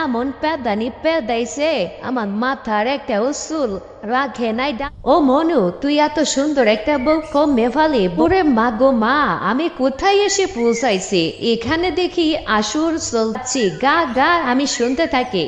এমন পেদানি পেদাইছে আমার মাথার একটা উসুল রাখে নাই ও মনু তুই এত সুন্দর একটা বউ কমে ফালি বুড়ে মা গো মা আমি কোথায় এসে পৌঁছাইছি এখানে দেখি আসুর চলছি গা গা আমি শুনতে থাকি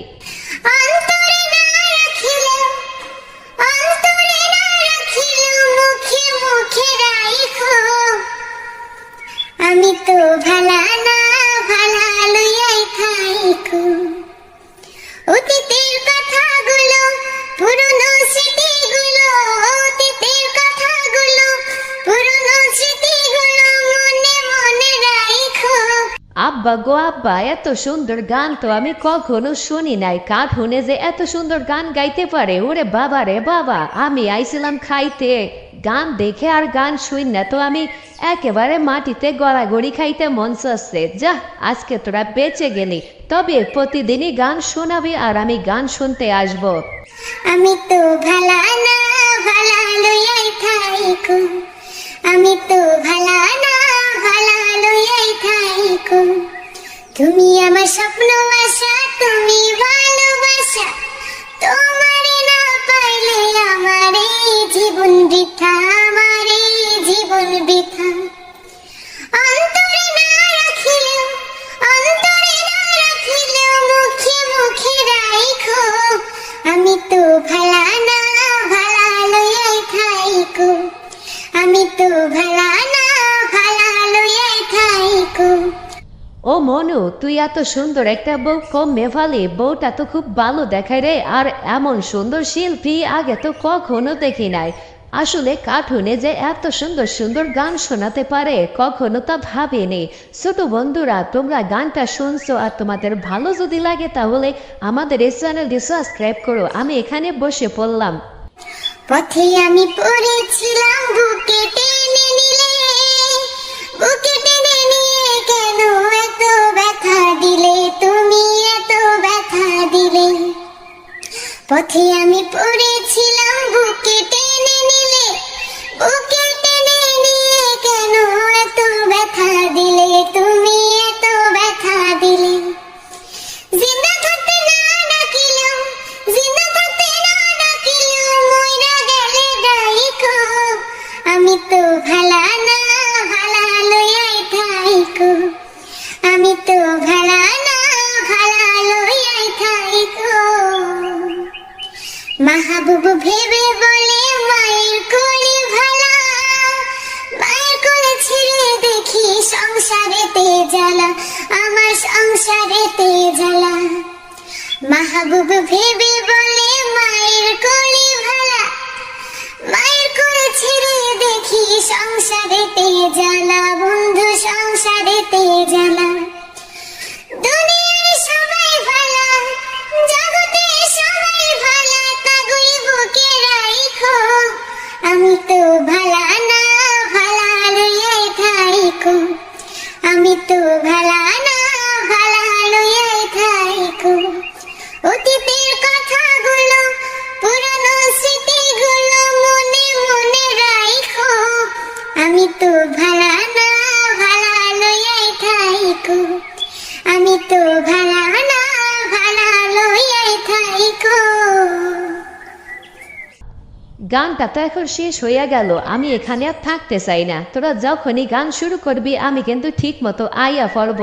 আব্বা গো আব্বা, এত সুন্দর গান তো আমি কখনো শুনি নাই। কার্টুনে যে এত সুন্দর গান গাইতে পারে, ওরে বাবা রে বাবা, আমি আইছিলাম খাইতে। গান দেখে আর গান শুই না তো আমি একেবারে মাটিতে গড়াগড়ি খাইতে মন চাচ্ছে। যা আজকে তোরা বেঁচে গেলি, তবে প্রতিদিনই গান শোনাবি আর আমি গান শুনতে আসব। আমি তো ভালা না, ভালা লইয়াই থাইকো। জীবন বৃথা আমার এই জীবন বৃথা। অন্তরে না রাখিলেও, অন্তরে না রাখিলেও মুখে মুখে রাইখো। আমি তো ভালা না, ভালা লইয়াই খাইকো আমি তো ভালা ভালা ও মনু, তুই এত সুন্দর একটা বউ, কম মেভালি, বউটা তো খুব ভালো দেখায় রে, আর এমন সুন্দর শিল্পী আগে তো কখনো দেখি নাই। আসলে কার্টুনে যে এত সুন্দর সুন্দর গান শোনাতে পারে, কখনো তা ভাবিনি। ছোট বন্ধুরা, তোমরা গানটা শুনছো আর তোমাদের ভালো যদি লাগে তাহলে আমাদের এই চ্যানেলটি সাবস্ক্রাইব করো, আমি এখানে বসে পড়লাম। পথে আমি পড়েছিলাম পথে আমি পড়েছিলাম বুকে মাহবুব ভেবে বলে মায়ের কোলে ভালা। মায়ের কোলে ছেড়ে দেখি সংসারেতে জ্বালা। আমার সংসারেতে জ্বালা। মাহবুব ভেবে বলে মায়ের কোলে তো ভালা না, ভালা লইয়াই থাইকো। আমি তো ভালা না, ভালা লইয়াই থাইকো। অতীতের কথাগুলো, পুরনো স্মৃতিগুলো মনে মনে রাইখো। আমি তো ভালা না, ভালা লইয়াই থাইকো। আমি তো গানটা তো এখন শেষ হইয়া গেল, আমি এখানে আর থাকতে চাই না। তোরা যখনই গান শুরু করবি, আমি কিন্তু ঠিক মতো আইয়া পড়ব।